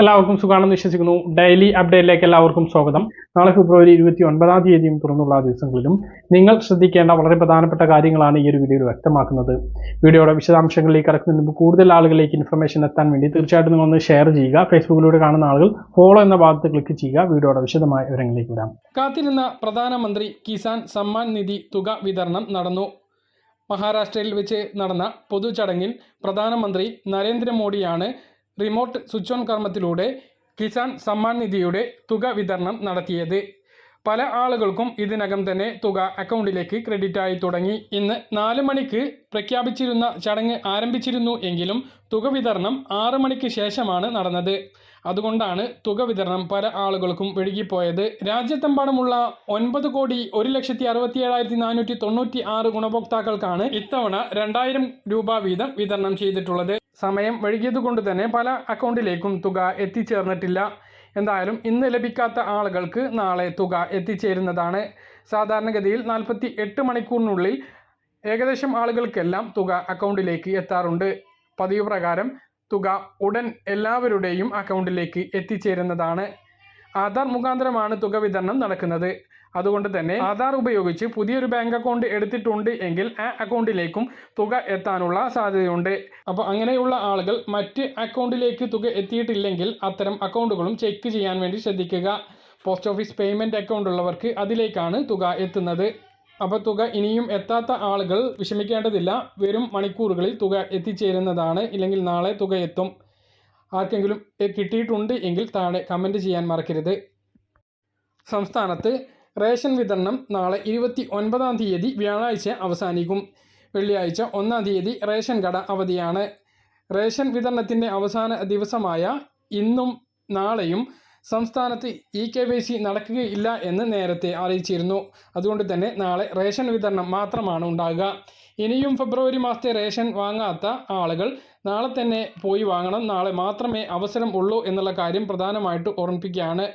എല്ലാവർക്കും സുഖാണെന്ന് വിശ്വസിക്കുന്നു. ഡെയിലി അപ്ഡേറ്റിലേക്ക് എല്ലാവർക്കും സ്വാഗതം. നാളെ ഫെബ്രുവരി ഇരുപത്തി ഒൻപതാം തീയതിയും തുറന്നുള്ള ദിവസങ്ങളിലും നിങ്ങൾ ശ്രദ്ധിക്കേണ്ട വളരെ പ്രധാനപ്പെട്ട കാര്യങ്ങളാണ് ഈ ഒരു വീഡിയോയിൽ വ്യക്തമാക്കുന്നത്. വീഡിയോയുടെ വിശദാംശങ്ങളിലേക്ക് കടക്കുന്നതിന് മുമ്പ് കൂടുതൽ ആളുകളിലേക്ക് ഇൻഫർമേഷൻ എത്താൻ വേണ്ടി തീർച്ചയായിട്ടും നിങ്ങൾ ഒന്ന് ഷെയർ ചെയ്യുക. ഫേസ്ബുക്കിലൂടെ കാണുന്ന ആളുകൾ ഫോളോ എന്ന ഭാഗത്ത് ക്ലിക്ക് ചെയ്യുക. വീഡിയോയുടെ വിശദമായ വിവരങ്ങളിലേക്ക് വരാം. കാത്തിരുന്ന പ്രധാനമന്ത്രി കിസാൻ സമ്മാൻ നിധി തുക വിതരണം നടന്നു. മഹാരാഷ്ട്രയിൽ വെച്ച് നടന്ന പൊതുചടങ്ങിൽ പ്രധാനമന്ത്രി നരേന്ദ്രമോദിയാണ് റിമോട്ട് സ്വിച്ച് ഓൺ കർമ്മത്തിലൂടെ കിസാൻ സമ്മാൻ നിധിയുടെ തുക വിതരണം നടത്തിയത്. പല ആളുകൾക്കും ഇതിനകം തന്നെ തുക അക്കൗണ്ടിലേക്ക് ക്രെഡിറ്റ് ആയി തുടങ്ങി. ഇന്ന് നാല് മണിക്ക് പ്രഖ്യാപിച്ചിരുന്ന ചടങ്ങ് ആരംഭിച്ചിരുന്നു എങ്കിലും തുക വിതരണം ആറ് മണിക്ക് ശേഷമാണ് നടന്നത്. അതുകൊണ്ടാണ് തുക വിതരണം പല ആളുകൾക്കും വഴുകിപ്പോയത് രാജ്യത്തെമ്പാടുമുള്ള ഒൻപത് കോടി ഒരു ലക്ഷത്തി അറുപത്തി ഏഴായിരത്തി നാനൂറ്റി തൊണ്ണൂറ്റി ആറ് ഗുണഭോക്താക്കൾക്കാണ് ഇത്തവണ രണ്ടായിരം രൂപ വീതം വിതരണം ചെയ്തിട്ടുള്ളത്. സമയം വൈകിയതുകൊണ്ട് തന്നെ പല അക്കൗണ്ടിലേക്കും തുക എത്തിച്ചേർന്നിട്ടില്ല. എന്തായാലും ഇന്ന് ലഭിക്കാത്ത ആളുകൾക്ക് നാളെ തുക എത്തിച്ചേരുന്നതാണ്. സാധാരണഗതിയിൽ നാൽപ്പത്തി എട്ട് മണിക്കൂറിനുള്ളിൽ ഏകദേശം ആളുകൾക്കെല്ലാം തുക അക്കൗണ്ടിലേക്ക് എത്താറുണ്ട്. പതിവ് പ്രകാരം തുക ഉടൻ എല്ലാവരുടെയും അക്കൗണ്ടിലേക്ക് എത്തിച്ചേരുന്നതാണ്. ആധാർ മുഖാന്തരമാണ് തുക വിതരണം നടക്കുന്നത്. അതുകൊണ്ട് തന്നെ ആധാർ ഉപയോഗിച്ച് പുതിയൊരു ബാങ്ക് അക്കൗണ്ട് എടുത്തിട്ടുണ്ട് എങ്കിൽ ആ അക്കൗണ്ടിലേക്കും തുക എത്താനുള്ള സാധ്യതയുണ്ട്. അപ്പോൾ അങ്ങനെയുള്ള ആളുകൾ മറ്റ് അക്കൗണ്ടിലേക്ക് തുക എത്തിയിട്ടില്ലെങ്കിൽ അത്തരം അക്കൗണ്ടുകളും ചെക്ക് ചെയ്യാൻ വേണ്ടി ശ്രദ്ധിക്കുക. പോസ്റ്റ് ഓഫീസ് പേയ്മെന്റ് അക്കൗണ്ട് ഉള്ളവർക്ക് അതിലേക്കാണ് തുക എത്തുന്നത്. അപ്പോൾ തുക ഇനിയും എത്താത്ത ആളുകൾ വിഷമിക്കേണ്ടതില്ല. വരും മണിക്കൂറുകളിൽ തുക എത്തിച്ചേരുന്നതാണ്. ഇല്ലെങ്കിൽ നാളെ തുക എത്തും. ആർക്കെങ്കിലും കിട്ടിയിട്ടുണ്ട് എങ്കിൽ താഴെ കമന്റ് ചെയ്യാൻ മറക്കരുത്. സംസ്ഥാനത്ത് റേഷൻ വിതരണം നാളെ ഇരുപത്തി ഒൻപതാം തീയതി വ്യാഴാഴ്ച അവസാനിക്കും. വെള്ളിയാഴ്ച ഒന്നാം തീയതി റേഷൻ കട അവധിയാണ്. റേഷൻ വിതരണത്തിന്റെ അവസാന ദിവസമായ ഇന്നും നാളെയും സംസ്ഥാനത്ത് ഇ കെ വൈ സി നടക്കുകയില്ല എന്ന് നേരത്തെ അറിയിച്ചിരുന്നു. അതുകൊണ്ട് തന്നെ നാളെ റേഷൻ വിതരണം മാത്രമാണ് ഉണ്ടാകുക. ഇനിയും ഫെബ്രുവരി മാസത്തെ റേഷൻ വാങ്ങാത്ത ആളുകൾ നാളെ തന്നെ പോയി വാങ്ങണം. നാളെ മാത്രമേ അവസരം ഉള്ളൂ എന്നുള്ള കാര്യം പ്രധാനമായിട്ട് ഓർമ്മിപ്പിക്കുകയാണ്.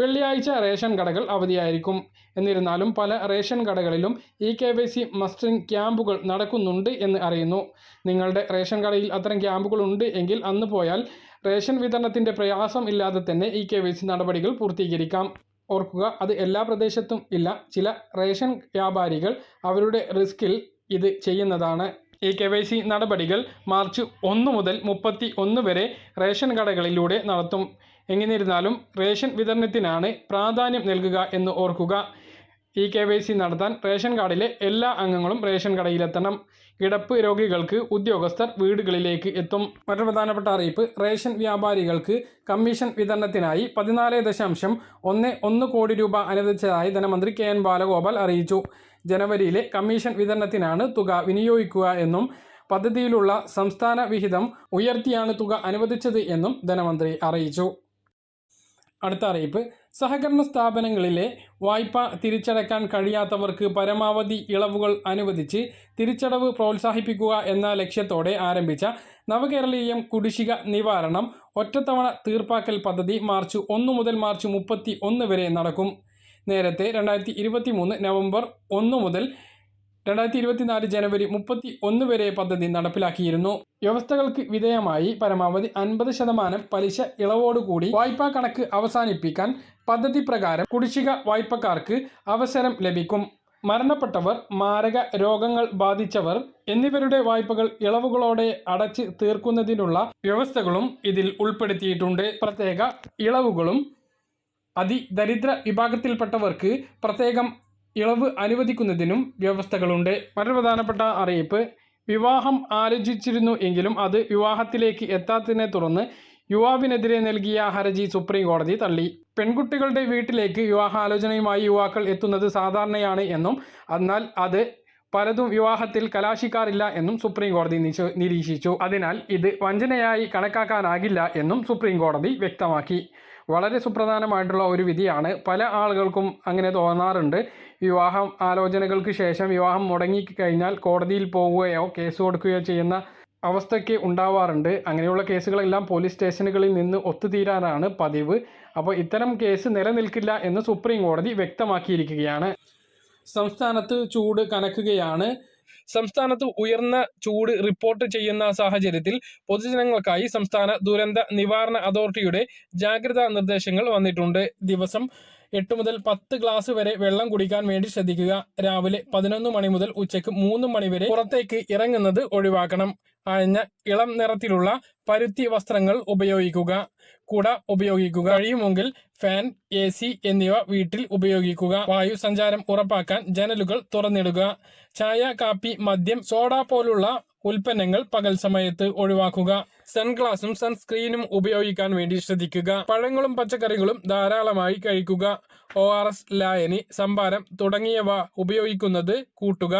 വെള്ളിയാഴ്ച റേഷൻ കടകൾ അവധിയായിരിക്കും. എന്നിരുന്നാലും പല റേഷൻ കടകളിലും E K Y C mustering ക്യാമ്പുകൾ നടക്കുന്നുണ്ട് എന്ന് അറിയുന്നു. നിങ്ങളുടെ റേഷൻ കടയിൽ അത്തരം ക്യാമ്പുകൾ ഉണ്ട് എങ്കിൽ അന്ന് പോയാൽ റേഷൻ വിതരണത്തിന്റെ പ്രയാസം ഇല്ലാതെ തന്നെ ഇ കെ വൈ സി നടപടികൾ പൂർത്തീകരിക്കാം. ഓർക്കുക അത് എല്ലാ പ്രദേശത്തും ഇല്ല. ചില റേഷൻ വ്യാപാരികൾ അവരുടെ റിസ്കിൽ ഇത് ചെയ്യുന്നതാണ്. ഈ കെ വൈ സി നടപടികൾ മാർച്ച് ഒന്ന് മുതൽ മുപ്പത്തി ഒന്ന് വരെ റേഷൻ കടകളിലൂടെ നടത്തും. എങ്ങനെയിരുന്നാലും റേഷൻ വിതരണത്തിനാണ് പ്രാധാന്യം നൽകുക എന്ന് ഓർക്കുക. ഇ കെ വൈ സി നടത്താൻ റേഷൻ കാർഡിലെ എല്ലാ അംഗങ്ങളും റേഷൻ കടയിലെത്തണം. കിടപ്പ് രോഗികൾക്ക് ഉദ്യോഗസ്ഥർ വീടുകളിലേക്ക് എത്തും. മറ്റൊരു പ്രധാനപ്പെട്ട അറിയിപ്പ് റേഷൻ വ്യാപാരികൾക്ക് കമ്മീഷൻ വിതരണത്തിനായി പതിനാല് ദശാംശം ഒന്ന് ഒന്ന് കോടി രൂപ അനുവദിച്ചതായി ധനമന്ത്രി കെ എൻ ബാലഗോപാൽ അറിയിച്ചു. ജനുവരിയിലെ കമ്മീഷൻ വിതരണത്തിനാണ് തുക വിനിയോഗിക്കുക എന്നും പദ്ധതിയിലുള്ള സംസ്ഥാന വിഹിതം ഉയർത്തിയാണ് തുക അനുവദിച്ചത് എന്നും ധനമന്ത്രി അറിയിച്ചു. അടുത്ത അറിയിപ്പ്. സഹകരണ സ്ഥാപനങ്ങളിലെ വായ്പ തിരിച്ചടക്കാൻ കഴിയാത്തവർക്ക് പരമാവധി ഇളവുകൾ അനുവദിച്ച് തിരിച്ചടവ് പ്രോത്സാഹിപ്പിക്കുക എന്ന ലക്ഷ്യത്തോടെ ആരംഭിച്ച നവകേരളീയം കുടിശ്ശിക നിവാരണം ഒറ്റത്തവണ തീർപ്പാക്കൽ പദ്ധതി മാർച്ച് ഒന്ന് മുതൽ മാർച്ച് മുപ്പത്തി വരെ നടക്കും. നേരത്തെ രണ്ടായിരത്തി നവംബർ ഒന്ന് മുതൽ രണ്ടായിരത്തി ഇരുപത്തിനാല് ജനുവരി മുപ്പത്തി ഒന്ന് വരെ പദ്ധതി നടപ്പിലാക്കിയിരുന്നു. വ്യവസ്ഥകൾക്ക് വിധേയമായി പരമാവധി അൻപത് ശതമാനം പലിശ ഇളവോടുകൂടി വായ്പാ കണക്ക് അവസാനിപ്പിക്കാൻ പദ്ധതി പ്രകാരം കുടിശ്ശിക വായ്പക്കാർക്ക് അവസരം ലഭിക്കും. മരണപ്പെട്ടവർ മാരക രോഗങ്ങൾ ബാധിച്ചവർ എന്നിവരുടെ വായ്പകൾ ഇളവുകളോടെ അടച്ച് തീർക്കുന്നതിനുള്ള വ്യവസ്ഥകളും ഇതിൽ ഉൾപ്പെടുത്തിയിട്ടുണ്ട്. പ്രത്യേക ഇളവുകളും അതിദരിദ്ര വിഭാഗത്തിൽപ്പെട്ടവർക്ക് പ്രത്യേകം ഇളവ് അനുവദിക്കുന്നതിനും വ്യവസ്ഥകളുണ്ട്. മറ്റൊരു പ്രധാനപ്പെട്ട അറിയിപ്പ് വിവാഹം ആലോചിച്ചിരുന്നു എങ്കിലും അത് വിവാഹത്തിലേക്ക് എത്താത്തതിനെ തുടർന്ന് യുവാവിനെതിരെ നൽകിയ ഹർജി സുപ്രീം കോടതി തള്ളി. പെൺകുട്ടികളുടെ വീട്ടിലേക്ക് വിവാഹാലോചനയുമായി യുവാക്കൾ എത്തുന്നത് സാധാരണയാണ് എന്നും എന്നാൽ അത് പലതും വിവാഹത്തിൽ കലാശിക്കാറില്ല എന്നും സുപ്രീം കോടതി നിരീക്ഷിച്ചു. അതിനാൽ ഇത് വഞ്ചനയായി കണക്കാക്കാനാകില്ല എന്നും സുപ്രീം കോടതി വ്യക്തമാക്കി. വളരെ സുപ്രധാനമായിട്ടുള്ള ഒരു വിധിയാണ്. പല ആളുകൾക്കും അങ്ങനെ തോന്നാറുണ്ട്. വിവാഹം ആലോചനകൾക്ക് ശേഷം വിവാഹം മുടങ്ങിക്കഴിഞ്ഞാൽ കോടതിയിൽ പോവുകയോ കേസ് കൊടുക്കുകയോ ചെയ്യുന്ന അവസ്ഥയ്ക്ക് ഉണ്ടാവാറുണ്ട്. അങ്ങനെയുള്ള കേസുകളെല്ലാം പോലീസ് സ്റ്റേഷനുകളിൽ നിന്ന് ഒത്തുതീരാനാണ് പതിവ്. അപ്പോൾ ഇത്തരം കേസ് നിലനിൽക്കില്ല എന്ന് സുപ്രീം കോടതി വ്യക്തമാക്കിയിരിക്കുകയാണ്. സംസ്ഥാനത്ത് ചൂട് കനക്കുകയാണ്. സംസ്ഥാനത്ത് ഉയർന്ന ചൂട് റിപ്പോർട്ട് ചെയ്യുന്ന സാഹചര്യത്തിൽ പൊതുജനങ്ങൾക്കായി സംസ്ഥാന ദുരന്ത നിവാരണ അതോറിറ്റിയുടെ ജാഗ്രതാ നിർദ്ദേശങ്ങൾ വന്നിട്ടുണ്ട്. ദിവസം എട്ട് മുതൽ പത്ത് ഗ്ലാസ് വരെ വെള്ളം കുടിക്കാൻ വേണ്ടി ശ്രദ്ധിക്കുക. രാവിലെ പതിനൊന്ന് മണി മുതൽ ഉച്ചയ്ക്ക് മൂന്ന് മണി വരെ പുറത്തേക്ക് ഇറങ്ങുന്നത് ഒഴിവാക്കണം. അയഞ്ഞ ഇളം നിറത്തിലുള്ള പരുത്തി വസ്ത്രങ്ങൾ ഉപയോഗിക്കുക. കുട ഉപയോഗിക്കുക. കഴിയുമെങ്കിൽ ഫാൻ എ സി എന്നിവ വീട്ടിൽ ഉപയോഗിക്കുക. വായു സഞ്ചാരം ഉറപ്പാക്കാൻ ജനലുകൾ തുറന്നിടുക. ചായ കാപ്പി മദ്യം സോഡ പോലുള്ള ഉൽപ്പന്നങ്ങൾ പകൽ സമയത്ത് ഒഴിവാക്കുക. സൺഗ്ലാസും സൺസ്ക്രീനും ഉപയോഗിക്കാൻ വേണ്ടി ശ്രദ്ധിക്കുക. പഴങ്ങളും പച്ചക്കറികളും ധാരാളമായി കഴിക്കുക. ഒ ആർ എസ് ലായനി സംഭാരം തുടങ്ങിയവ ഉപയോഗിക്കുന്നത് കൂട്ടുക.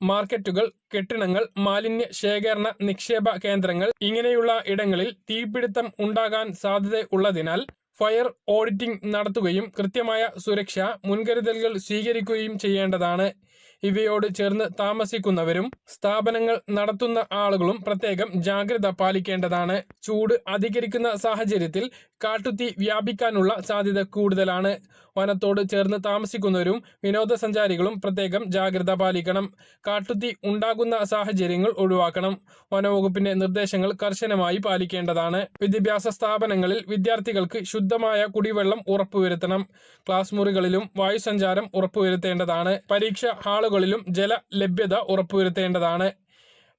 മാർക്കറ്റുകൾ കെട്ടിടങ്ങൾ മാലിന്യ ശേഖരണ നിക്ഷേപ കേന്ദ്രങ്ങൾ ഇങ്ങനെയുള്ള ഇടങ്ങളിൽ തീപിടുത്തം ഉണ്ടാകാൻ സാധ്യത ഉള്ളതിനാൽ ഫയർ ഓഡിറ്റിംഗ് നടത്തുകയും കൃത്യമായ സുരക്ഷ മുൻകരുതലുകൾ സ്വീകരിക്കുകയും ചെയ്യേണ്ടതാണ്. ഇവയോട് ചേർന്ന് താമസിക്കുന്നവരും സ്ഥാപനങ്ങൾ നടത്തുന്ന ആളുകളും പ്രത്യേകം ജാഗ്രത പാലിക്കേണ്ടതാണ്. ചൂട് അധികരിക്കുന്ന സാഹചര്യത്തിൽ കാട്ടുത്തി വ്യാപിക്കാനുള്ള സാധ്യത കൂടുതലാണ്. വനത്തോട് ചേർന്ന് താമസിക്കുന്നവരും വിനോദസഞ്ചാരികളും പ്രത്യേകം ജാഗ്രത പാലിക്കണം. കാട്ടുത്തി ഉണ്ടാകുന്ന സാഹചര്യങ്ങൾ ഒഴിവാക്കണം. വനവകുപ്പിന്റെ നിർദ്ദേശങ്ങൾ കർശനമായി പാലിക്കേണ്ടതാണ്. വിദ്യാഭ്യാസ സ്ഥാപനങ്ങളിൽ വിദ്യാർത്ഥികൾക്ക് ശുദ്ധമായ കുടിവെള്ളം ഉറപ്പുവരുത്തണം. ക്ലാസ് മുറികളിലും വായുസഞ്ചാരം ഉറപ്പുവരുത്തേണ്ടതാണ്. പരീക്ഷ ഹാളുകളിലും ജല ലഭ്യത ഉറപ്പുവരുത്തേണ്ടതാണ്.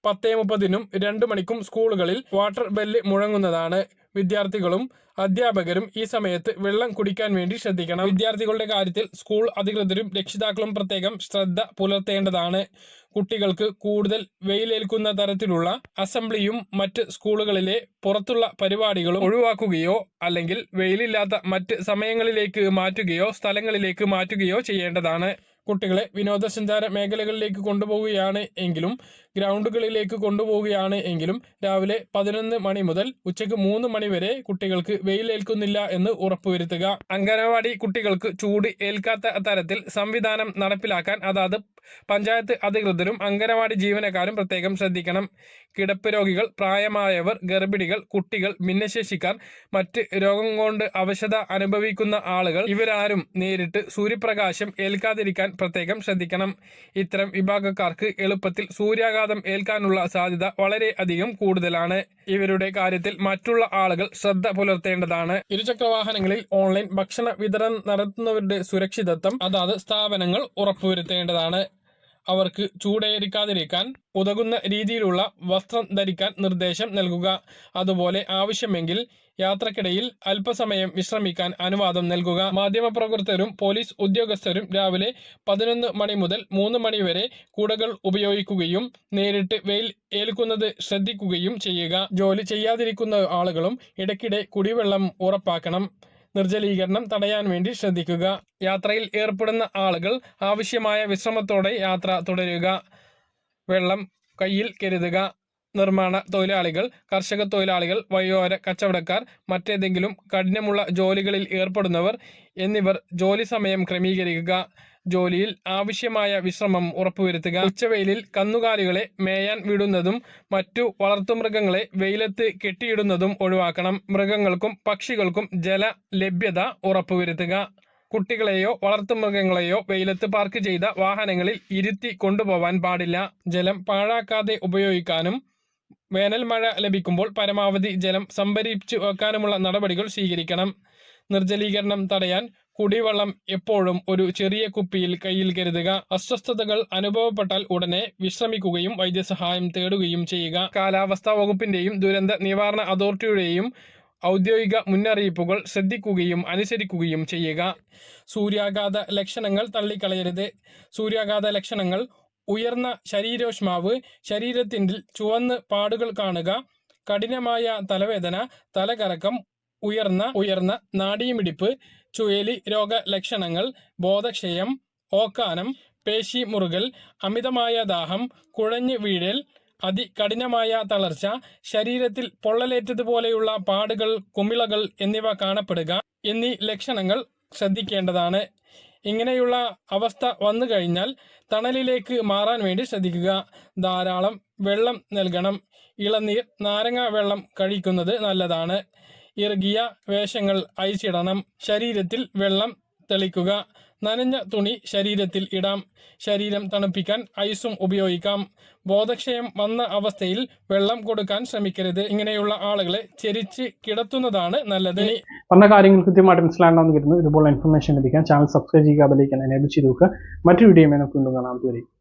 പത്തേ മുപ്പതിനും രണ്ടു മണിക്കും സ്കൂളുകളിൽ വാട്ടർ ബെല്ല് മുഴങ്ങുന്നതാണ്. വിദ്യാർത്ഥികളും അധ്യാപകരും ഈ സമയത്ത് വെള്ളം കുടിക്കാൻ വേണ്ടി ശ്രദ്ധിക്കണം. വിദ്യാർത്ഥികളുടെ കാര്യത്തിൽ സ്കൂൾ അധികൃതരും രക്ഷിതാക്കളും പ്രത്യേകം ശ്രദ്ധ പുലർത്തേണ്ടതാണ്. കുട്ടികൾക്ക് കൂടുതൽ വെയിലേൽക്കുന്ന തരത്തിലുള്ള അസംബ്ലിയും മറ്റ് സ്കൂളുകളിലെ പുറത്തുള്ള പരിപാടികളും ഒഴിവാക്കുകയോ അല്ലെങ്കിൽ വെയിലില്ലാത്ത മറ്റ് സമയങ്ങളിലേക്ക് മാറ്റുകയോ സ്ഥലങ്ങളിലേക്ക് മാറ്റുകയോ ചെയ്യേണ്ടതാണ്. കുട്ടികളെ വിനോദസഞ്ചാര മേഖലകളിലേക്ക് കൊണ്ടുപോവുകയാണ് എങ്കിലും ഗ്രൗണ്ടുകളിലേക്ക് കൊണ്ടുപോവുകയാണ് എങ്കിലും രാവിലെ പതിനൊന്ന് മണി മുതൽ ഉച്ചയ്ക്ക് മൂന്ന് മണി വരെ കുട്ടികൾക്ക് വെയിലേൽക്കുന്നില്ല എന്ന് ഉറപ്പുവരുത്തുക. അംഗനവാടി കുട്ടികൾക്ക് ചൂട് ഏൽക്കാത്ത തരത്തിൽ സംവിധാനം നടപ്പിലാക്കാൻ അതാത് പഞ്ചായത്ത് അധികൃതരും അംഗനവാടി ജീവനക്കാരും പ്രത്യേകം ശ്രദ്ധിക്കണം. കിടപ്പ് രോഗികൾ പ്രായമായവർ ഗർഭിണികൾ കുട്ടികൾ ഭിന്നശേഷിക്കാർ മറ്റ് രോഗം കൊണ്ട് അവശത അനുഭവിക്കുന്ന ആളുകൾ ഇവരാരും നേരിട്ട് സൂര്യപ്രകാശം ഏൽക്കാതിരിക്കാൻ പ്രത്യേകം ശ്രദ്ധിക്കണം. ഇത്തരം വിഭാഗക്കാർക്ക് എളുപ്പത്തിൽ സൂര്യാഘാതം ഏൽക്കാനുള്ള സാധ്യത വളരെ അധികം കൂടുതലാണ്. ഇവരുടെ കാര്യത്തിൽ മറ്റുള്ള ആളുകൾ ശ്രദ്ധ പുലർത്തേണ്ടതാണ്. ഇരുചക്രവാഹനങ്ങളിൽ ഓൺലൈൻ ഭക്ഷണ വിതരണം നടത്തുന്നവരുടെ സുരക്ഷിതത്വം അതാത് സ്ഥാപനങ്ങൾ ഉറപ്പുവരുത്തേണ്ടതാണ്. അവർക്ക് ചൂടേരിക്കാതിരിക്കാൻ ഉതകുന്ന രീതിയിലുള്ള വസ്ത്രം ധരിക്കാൻ നിർദ്ദേശം നൽകുക. അതുപോലെ ആവശ്യമെങ്കിൽ യാത്രക്കിടയിൽ അല്പസമയം വിശ്രമിക്കാൻ അനുവാദം നൽകുക. മാധ്യമപ്രവർത്തകരും പോലീസ് ഉദ്യോഗസ്ഥരും രാവിലെ പതിനൊന്ന് മണി മുതൽ മൂന്ന് മണി വരെ കൂടകൾ ഉപയോഗിക്കുകയും നേരിട്ട് വെയിൽ ഏൽക്കുന്നത് ശ്രദ്ധിക്കുകയും ചെയ്യുക. ജോലി ചെയ്യാതിരിക്കുന്ന ആളുകളും ഇടയ്ക്കിടെ കുടിവെള്ളം ഉറപ്പാക്കണം. നിർജലീകരണം തടയാൻ വേണ്ടി ശ്രദ്ധിക്കുക. യാത്രയിൽ ഏർപ്പെടുന്ന ആളുകൾ ആവശ്യമായ വിശ്രമത്തോടെ യാത്ര തുടരുക. വെള്ളം കയ്യിൽ കരുതുക. നിർമ്മാണ തൊഴിലാളികൾ കർഷക തൊഴിലാളികൾ വഴിയോര കച്ചവടക്കാർ മറ്റേതെങ്കിലും കഠിനമുള്ള ജോലികളിൽ ഏർപ്പെടുന്നവർ എന്നിവർ ജോലി സമയം ക്രമീകരിക്കുക. ജോലിയിൽ ആവശ്യമായ വിശ്രമം ഉറപ്പുവരുത്തുക. ഉച്ചവെയിലിൽ കന്നുകാലികളെ മേയാൻ വിടുന്നതും മറ്റു വളർത്തുമൃഗങ്ങളെ വെയിലത്ത് കെട്ടിയിടുന്നതും ഒഴിവാക്കണം. മൃഗങ്ങൾക്കും പക്ഷികൾക്കും ജല ലഭ്യത ഉറപ്പുവരുത്തുക. കുട്ടികളെയോ വളർത്തുമൃഗങ്ങളെയോ വെയിലത്ത് പാർക്ക് ചെയ്ത വാഹനങ്ങളിൽ ഇരുത്തി കൊണ്ടുപോവാൻ പാടില്ല. ജലം പാഴാക്കാതെ ഉപയോഗിക്കാനും വേനൽ മഴ ലഭിക്കുമ്പോൾ പരമാവധി ജലം സംഭരിച്ചു വെക്കാനുമുള്ള നടപടികൾ സ്വീകരിക്കണം. നിർജലീകരണം തടയാൻ കുടിവെള്ളം എപ്പോഴും ഒരു ചെറിയ കുപ്പിയിൽ കയ്യിൽ കരുതുക. അസ്വസ്ഥതകൾ അനുഭവപ്പെട്ടാൽ ഉടനെ വിശ്രമിക്കുകയും വൈദ്യസഹായം തേടുകയും ചെയ്യുക. കാലാവസ്ഥാ വകുപ്പിന്റെയും ദുരന്ത നിവാരണ അതോറിറ്റിയുടെയും ഔദ്യോഗിക മുന്നറിയിപ്പുകൾ ശ്രദ്ധിക്കുകയും അനുസരിക്കുകയും ചെയ്യുക. സൂര്യാഘാത ലക്ഷണങ്ങൾ തള്ളിക്കളയരുത്. സൂര്യാഘാത ലക്ഷണങ്ങൾ ഉയർന്ന ശരീരോഷ്മാവ് ശരീരത്തിന്റെ ചുവന്ന് പാടുകൾ കാണുക കഠിനമായ തലവേദന തലകറക്കം ഉയർന്ന ഉയർന്ന നാഡീമിടിപ്പ് ചുഴലി രോഗ ലക്ഷണങ്ങൾ ബോധക്ഷയം ഓക്കാനം പേശി മുറുകൽ അമിതമായ ദാഹം കുഴഞ്ഞു വീഴൽ അതികഠിനമായ തളർച്ച ശരീരത്തിൽ പൊള്ളലേറ്റതുപോലെയുള്ള പാടുകൾ കുമിളകൾ എന്നിവ കാണപ്പെടുക എന്നീ ലക്ഷണങ്ങൾ ശ്രദ്ധിക്കേണ്ടതാണ്. ഇങ്ങനെയുള്ള അവസ്ഥ വന്നു കഴിഞ്ഞാൽ തണലിലേക്ക് മാറാൻ വേണ്ടി ശ്രദ്ധിക്കുക. ധാരാളം വെള്ളം നൽകണം. ഇളനീർ നാരങ്ങ വെള്ളം കഴിക്കുന്നത് നല്ലതാണ്. ഇറുകിയ വേഷങ്ങൾ അയച്ചിടണം ശരീരത്തിൽ വെള്ളം തെളിക്കുക. നനഞ്ഞ തുണി ശരീരത്തിൽ ഇടാം. ശരീരം തണുപ്പിക്കാൻ ഐസും ഉപയോഗിക്കാം. ബോധക്ഷയം വന്ന അവസ്ഥയിൽ വെള്ളം കൊടുക്കാൻ ശ്രമിക്കരുത്. ഇങ്ങനെയുള്ള ആളുകളെ ചെരിച്ച് കിടത്തുന്നതാണ് നല്ലത്. പറഞ്ഞ കാര്യങ്ങൾ കൃത്യമായിട്ട് മനസ്സിലാക്കണമെന്ന് കരുതുന്നു ഇതുപോലെ ഇൻഫർമേഷൻ ലഭിക്കാൻ ചാനൽ സബ്സ്ക്രൈബ് ചെയ്യുക ബെലൈക്കൻ എനേബിൾ ചെയ്ത് നോക്കുക മറ്റു വീഡിയോ നമുക്ക് കാണാം.